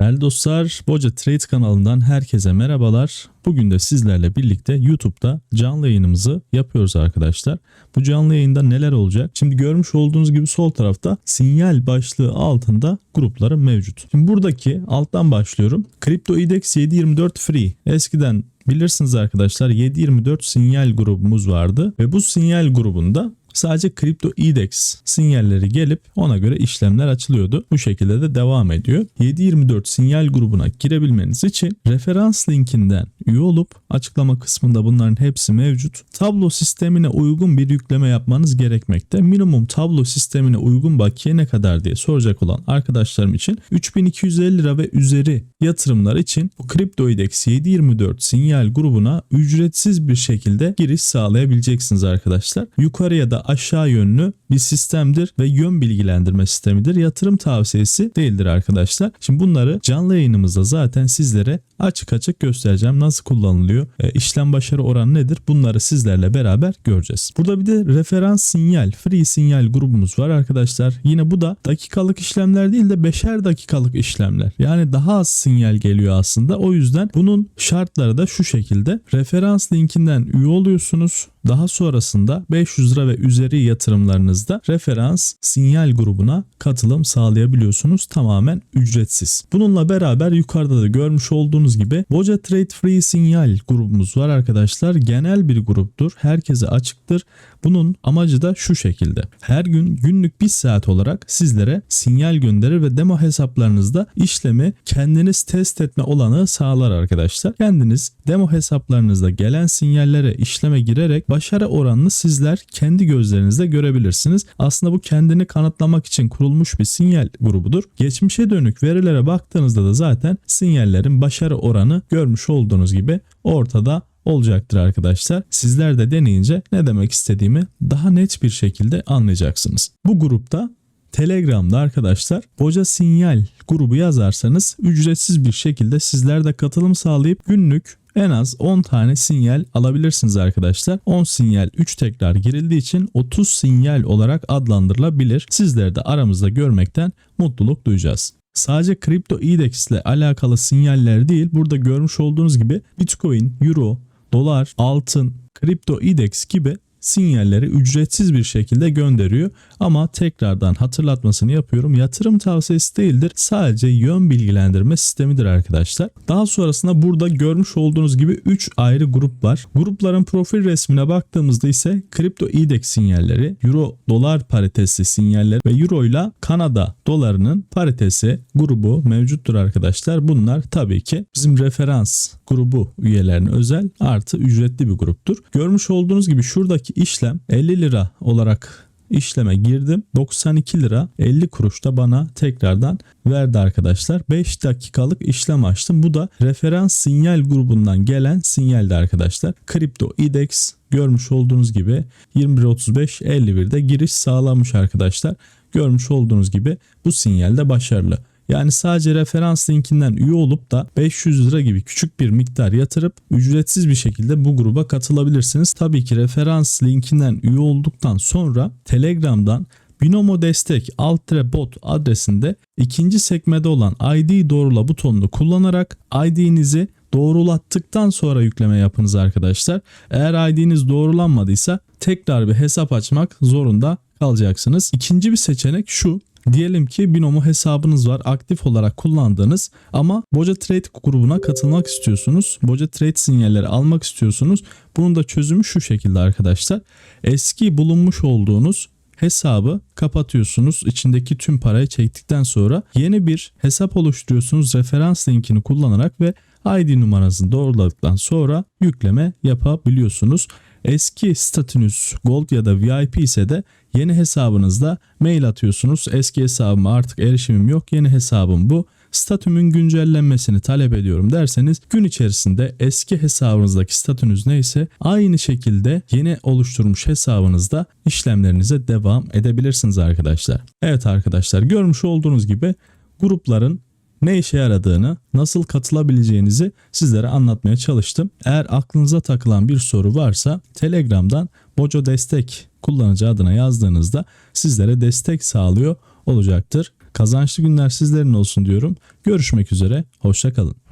Değerli dostlar, Boca Trade kanalından herkese merhabalar. Bugün de sizlerle birlikte YouTube'da canlı yayınımızı yapıyoruz arkadaşlar. Bu canlı yayında neler olacak? Şimdi görmüş olduğunuz gibi sol tarafta sinyal başlığı altında grupları mevcut. Şimdi buradaki alttan başlıyorum. Crypto IDEX 724 Free. Eskiden Bilirsiniz arkadaşlar 724 sinyal grubumuz vardı ve bu sinyal grubunda Sadece kripto IDEX sinyalleri gelip ona göre işlemler açılıyordu. Bu şekilde de devam ediyor. 724 sinyal grubuna girebilmeniz için referans linkinden üye olup açıklama kısmında bunların hepsi mevcut. Tablo sistemine uygun bir yükleme yapmanız gerekmekte. Minimum tablo sistemine uygun bakiye ne kadar diye soracak olan arkadaşlarım için 3250 lira ve üzeri yatırımlar için bu kripto IDEX 724 sinyal grubuna ücretsiz bir şekilde giriş sağlayabileceksiniz arkadaşlar. Yukarıya da aşağı yönlü bir sistemdir ve yön bilgilendirme sistemidir. Yatırım tavsiyesi değildir arkadaşlar. Şimdi bunları canlı yayınımızda zaten sizlere açık açık göstereceğim. Nasıl kullanılıyor? E, işlem başarı oranı nedir? Bunları sizlerle beraber göreceğiz. Burada bir de referans sinyal, free sinyal grubumuz var arkadaşlar. Yine bu da dakikalık işlemler değil de beşer dakikalık işlemler. Yani daha az sinyal geliyor aslında. O yüzden bunun şartları da şu şekilde. Referans linkinden üye oluyorsunuz. Daha sonrasında 500 lira ve üzeri yatırımlarınızda referans sinyal grubuna katılım sağlayabiliyorsunuz tamamen ücretsiz. Bununla beraber yukarıda da görmüş olduğunuz gibi Boca Trade Free Sinyal grubumuz var arkadaşlar. Genel bir gruptur. Herkese açıktır. Bunun amacı da şu şekilde. Her gün günlük bir saat olarak sizlere sinyal gönderir ve demo hesaplarınızda işlemi kendiniz test etme olanı sağlar arkadaşlar. Kendiniz demo hesaplarınızda gelen sinyallere işleme girerek başarı oranını sizler kendi gözlerinizle görebilirsiniz. Aslında bu kendini kanıtlamak için kurulmuş bir sinyal grubudur. Geçmişe dönük verilere baktığınızda da zaten sinyallerin başarı oranı görmüş olduğunuz gibi ortada olacaktır arkadaşlar. Sizler de deneyince ne demek istediğimi daha net bir şekilde anlayacaksınız. Bu grupta Telegram'da arkadaşlar Boca Sinyal grubu yazarsanız ücretsiz bir şekilde sizler de katılım sağlayıp günlük en az 10 tane sinyal alabilirsiniz arkadaşlar. 10 sinyal 3 tekrar girildiği için 30 sinyal olarak adlandırılabilir. Sizleri de aramızda görmekten mutluluk duyacağız. Sadece kripto IDEX ile alakalı sinyaller değil burada görmüş olduğunuz gibi Bitcoin, Euro, dolar, altın, kripto IDEX gibi sinyalleri ücretsiz bir şekilde gönderiyor. Ama tekrardan hatırlatmasını yapıyorum. Yatırım tavsiyesi değildir. Sadece yön bilgilendirme sistemidir arkadaşlar. Daha sonrasında burada görmüş olduğunuz gibi 3 ayrı grup var. Grupların profil resmine baktığımızda ise kripto IDEX sinyalleri, euro dolar paritesi sinyalleri ve euro ile Kanada dolarının paritesi grubu mevcuttur arkadaşlar. Bunlar tabii ki bizim referans grubu üyelerine özel artı ücretli bir gruptur. Görmüş olduğunuz gibi şuradaki işlem 50 lira olarak işleme girdim. 92 lira 50 kuruş da bana tekrardan verdi arkadaşlar. 5 dakikalık işlem açtım. Bu da referans sinyal grubundan gelen sinyaldi arkadaşlar. Kripto IDEX görmüş olduğunuz gibi 21.35 51'de giriş sağlanmış arkadaşlar. Görmüş olduğunuz gibi bu sinyal de başarılı. Yani sadece referans linkinden üye olup da 500 lira gibi küçük bir miktar yatırıp ücretsiz bir şekilde bu gruba katılabilirsiniz. Tabii ki referans linkinden üye olduktan sonra Telegram'dan Binomo Destek Altre Bot adresinde ikinci sekmede olan ID doğrula butonunu kullanarak ID'nizi doğrulattıktan sonra yükleme yapınız arkadaşlar. Eğer ID'niz doğrulanmadıysa tekrar bir hesap açmak zorunda kalacaksınız. İkinci bir seçenek şu. Diyelim ki Binomo hesabınız var aktif olarak kullandığınız ama Boca Trade grubuna katılmak istiyorsunuz. Boca Trade sinyalleri almak istiyorsunuz. Bunun da çözümü şu şekilde arkadaşlar. Eski bulunmuş olduğunuz hesabı kapatıyorsunuz. İçindeki tüm parayı çektikten sonra yeni bir hesap oluşturuyorsunuz. Referans linkini kullanarak ve ID numarasını doğruladıktan sonra yükleme yapabiliyorsunuz. Eski statünüz Gold ya da VIP ise de yeni hesabınızda mail atıyorsunuz. Eski hesabıma artık erişimim yok. Yeni hesabım bu. Statümün güncellenmesini talep ediyorum derseniz gün içerisinde eski hesabınızdaki statünüz neyse aynı şekilde yeni oluşturmuş hesabınızda işlemlerinize devam edebilirsiniz arkadaşlar. Evet arkadaşlar görmüş olduğunuz gibi grupların ne işe yaradığını, nasıl katılabileceğinizi sizlere anlatmaya çalıştım. Eğer aklınıza takılan bir soru varsa Telegram'dan Bojo Destek kullanıcı adına yazdığınızda sizlere destek sağlıyor olacaktır. Kazançlı günler sizlerin olsun diyorum. Görüşmek üzere. Hoşçakalın.